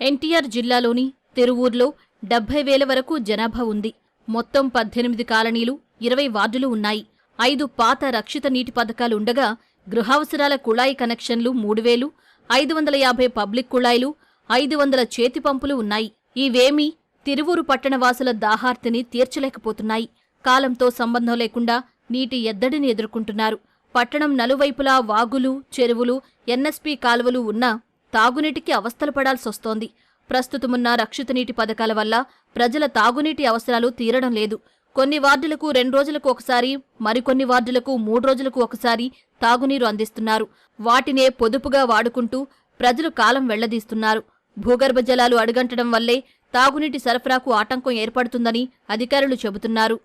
ఎన్టీఆర్ జిల్లాలోని తెరువూర్లో డెబ్బై వేల వరకు జనాభా ఉంది. మొత్తం పద్దెనిమిది కాలనీలు ఇరవై వార్డులు ఉన్నాయి. ఐదు పాత రక్షిత నీటి పథకాలు ఉండగా గృహావసరాల కుళాయి కనెక్షన్లు మూడు వేలు ఐదు వందల యాభై పబ్లిక్ కుళాయిలు ఐదు వందల చేతి పంపులు ఉన్నాయి. ఇవేమీ తిరువూరు పట్టణవాసుల దాహార్తిని తీర్చలేకపోతున్నాయి. కాలంతో సంబంధం లేకుండా నీటి ఎద్దడిని ఎదుర్కొంటున్నారు. పట్టణం నలువైపులా వాగులు చెరువులు ఎన్ఎస్పీ కాలువలు ఉన్నా తాగునీటికి అవస్థలు పడాల్సొస్తోంది ప్రస్తుతమున్న రక్షిత నీటి పథకాల వల్ల ప్రజల తాగునీటి అవసరాలు తీరడం లేదు. కొన్ని వార్డులకు రెండు రోజులకు ఒకసారి మరికొన్ని వార్డులకు మూడు రోజులకు ఒకసారి తాగునీరు అందిస్తున్నారు. వాటినే పొదుపుగా వాడుకుంటూ ప్రజలు కాలం వెళ్ళదీస్తున్నారు. భూగర్భ జలాలు అడుగంటడం వల్లే తాగునీటి సరఫరాకు ఆటంకం ఏర్పడుతుందని అధికారులు చెబుతున్నారు.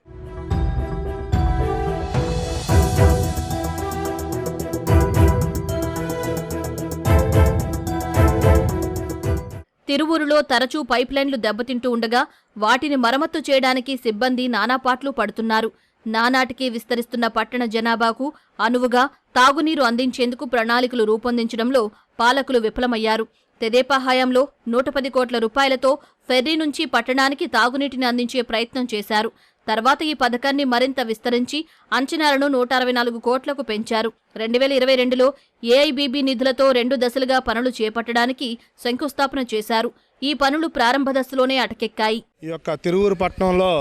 తిరువూరులో తరచూ పైప్లైన్లు దెబ్బతింటూ ఉండగా వాటిని మరమ్మత్తు చేయడానికి సిబ్బంది నానాపాట్లు పడుతున్నారు. నానాటికి విస్తరిస్తున్న పట్టణ జనాభాకు అనువుగా తాగునీరు అందించేందుకు ప్రణాళికలు రూపొందించడంలో పాలకులు విఫలమయ్యారు. తెదేపా హయాంలో నూట పది కోట్ల రూపాయలతో ఫెర్రీ నుంచి పట్టణానికి తాగునీటిని అందించే ప్రయత్నం చేశారు. తర్వాత ఈ పథకాన్ని మరింత విస్తరించి అంచనాలను నూట అరవై నాలుగు కోట్లకు పెంచారు. రెండు వేల ఇరవై రెండులో ఏఐబీబీ నిధులతో రెండు దశలుగా పనులు చేపట్టడానికి శంకుస్థాపన చేశారు. ఈ పనులు ప్రారంభ దశలోనే అటకెక్కాయి. ఈ యొక్క తిరువూరు పట్టణంలో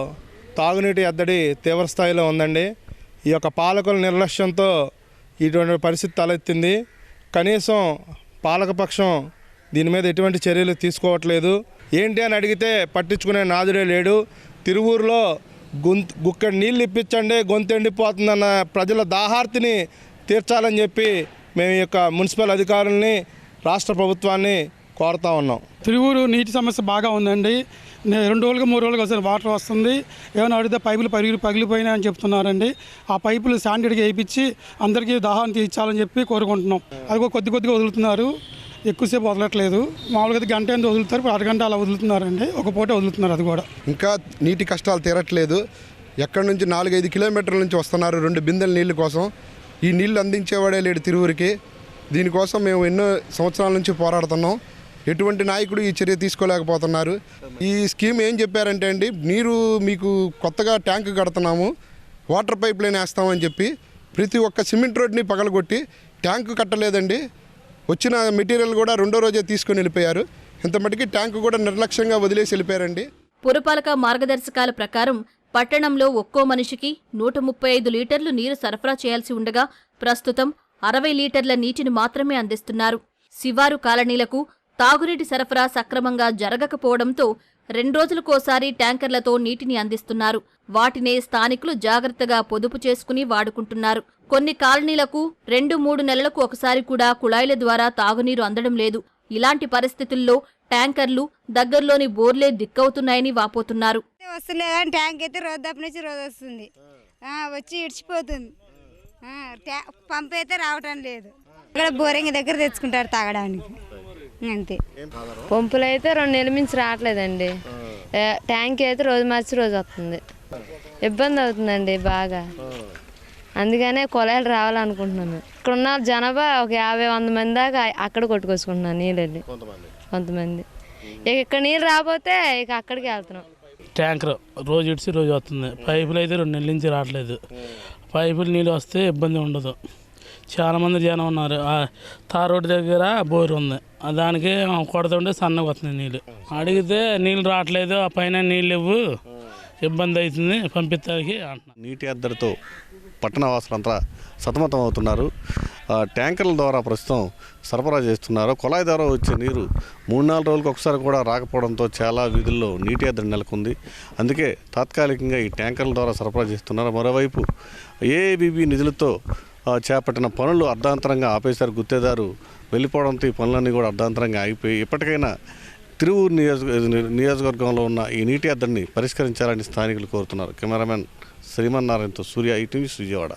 తాగునీటి ఎద్దడి తీవ్రస్థాయిలో ఉందండి. ఈ యొక్క పాలకుల నిర్లక్ష్యంతో ఇటువంటి పరిస్థితి తలెత్తింది. కనీసం పాలకపక్షం దీని మీద ఎటువంటి చర్యలు తీసుకోవట్లేదు. ఏంటి అని అడిగితే పట్టించుకునే నాదుడే లేడు. తిరువూరులో గొంతు గుక్కడి నీళ్ళు ఇప్పించండి గొంతు ఎండిపోతుందన్న ప్రజల దాహార్తిని తీర్చాలని చెప్పి మేము ఈ యొక్క మున్సిపల్ అధికారుల్ని రాష్ట్ర ప్రభుత్వాన్ని కోరుతా ఉన్నాం. తిరువూరు నీటి సమస్య బాగా ఉందండి. రెండు రోజులుగా మూడు రోజులుగా ఒకసారి వాటర్ వస్తుంది. ఏమైనా అడిగితే పైపులు పగిలి పగిలిపోయినాయి అని చెప్తున్నారండి. ఆ పైపులు స్టాండర్డ్గా వేయించి అందరికీ దాహాన్ని తీర్చాలని చెప్పి కోరుకుంటున్నాం. అది కూడా కొద్ది కొద్దిగా వదులుతున్నారు. ఎక్కువసేపు వదలట్లేదు. మామూలుగా గంట ఎంత వదులుతారు ఇప్పుడు అరగంట అలా వదులుతున్నారండి. ఒక పూట వదులుతున్నారు అది కూడా. ఇంకా నీటి కష్టాలు తీరట్లేదు. ఎక్కడి నుంచి నాలుగైదు కిలోమీటర్ల నుంచి వస్తున్నారు రెండు బిందెల నీళ్ళ కోసం. ఈ నీళ్ళు అందించేవాడే లేడు తిరువురికి. దీనికోసం మేము ఎన్నో సంవత్సరాల నుంచి పోరాడుతున్నాం. ఎటువంటి నాయకుడు ఈ చర్య తీసుకోలేకపోతున్నారు. ఈ స్కీమ్ ఏం చెప్పారంటే అండి నీరు మీకు కొత్తగా ట్యాంక్ కడుతున్నాము వాటర్ పైప్ లైన్ వేస్తామని చెప్పి ప్రతి ఒక్క సిమెంట్ రోడ్ని పగలగొట్టి ట్యాంక్ కట్టలేదండి. వచ్చిన మెటీరియల్ కూడా రెండో రోజే తీసుకుని వెళ్ళిపోయారు. ఇంత మటుకి ట్యాంకు కూడా నిర్లక్ష్యంగా వదిలేసి వెళ్ళిపోయారండి. పురపాలక మార్గదర్శకాల ప్రకారం పట్టణంలో ఒక్కో మనిషికి నూట ముప్పై ఐదు లీటర్లు నీరు సరఫరా చేయాల్సి ఉండగా ప్రస్తుతం అరవై లీటర్ల నీటిని మాత్రమే అందిస్తున్నారు. శివారు కాలనీలకు తాగునీటి సరఫరా సక్రమంగా జరగకపోవడంతో రెండు రోజులకోసారి ట్యాంకర్లతో నీటిని అందిస్తున్నారు. వాటినే స్థానికులు జాగ్రత్తగా పొదుపు చేసుకుని వాడుకుంటున్నారు. కొన్ని కాలనీలకు రెండు మూడు నెలలకు ఒకసారి కూడా కుళాయిల ద్వారా తాగునీరు అందడం లేదు. ఇలాంటి పరిస్థితుల్లో ట్యాంకర్లు దగ్గర్లోని బోర్లే దిక్కవుతున్నాయని వాపోతున్నారు. వస్తలేదని కానీ ట్యాంక్ అయితే రోజు దప్ప నుంచి రోజు వస్తుంది. వచ్చి ఇడిచిపోతుంది. పంప్ అయితే రావటం లేదు. ఇక్కడ బోరింగ్ దగ్గర తెచ్చుకుంటారు తాగడానికి. అంతే. పంపులు అయితే రెండు నెలల నుంచి రావట్లేదండి. ట్యాంక్ అయితే రోజు మార్చి రోజు వస్తుంది. ఇబ్బంది అవుతుందండి బాగా. అందుకనే కొలాయిలు రావాలనుకుంటున్నాను. ఇక్కడ ఉన్న జనాభా ఒక యాభై వంద మంది దాకా అక్కడ కొట్టుకొచ్చుకుంటున్నాను నీళ్ళని. కొంతమంది. ఇక ఇక్కడ నీళ్ళు రాకపోతే ఇక అక్కడికి వెళ్తున్నాం. ట్యాంకర్ రోజు ఇడిచి రోజు వస్తుంది. పైపులు అయితే రెండు నెలల నుంచి రావట్లేదు. పైపులు నీళ్ళు వస్తే ఇబ్బంది ఉండదు. చాలామంది జనం ఉన్నారు. తార్ రోడ్డు దగ్గర బోర్ ఉంది. దానికి కొడుతుంటే సన్నగా వస్తుంది నీళ్ళు అడిగితే నీళ్ళు రావట్లేదు ఆ పైన నీళ్ళు ఇవ్వు ఇబ్బంది అవుతుంది పంపించడానికి అంటున్నారు నీటి ఎద్దడితో పట్టణ వాసులంతా సతమతం అవుతున్నారు. ఆ, ట్యాంకర్ల ద్వారా ప్రస్తుతం సరఫరా చేస్తున్నారు. కుళాయి ద్వారా వచ్చే నీరు మూడు నాలుగు రోజులకు ఒకసారి కూడా రాకపోవడంతో చాలా వీధుల్లో నీటి ఎద్దడి నెలకొంది. అందుకే తాత్కాలికంగా ఈ ట్యాంకర్ల ద్వారా సరఫరా చేస్తున్నారు. మరోవైపు ఏఏబీబీ నిధులతో చేపట్టిన పనులు అర్ధాంతరంగా ఆపేశారు గుత్తేదారు. వెళ్ళిపోవడంతో ఈ పనులన్నీ కూడా అర్ధాంతరంగా ఆగిపోయి ఇప్పటికైనా తిరువూరు నియోజక నియోజకవర్గంలో ఉన్న ఈ నీటి అద్దడిని పరిష్కరించాలని స్థానికులు కోరుతున్నారు. కెమెరామెన్ శ్రీమన్నారాయణతో సూర్య ఈటీవీ విజయవాడ.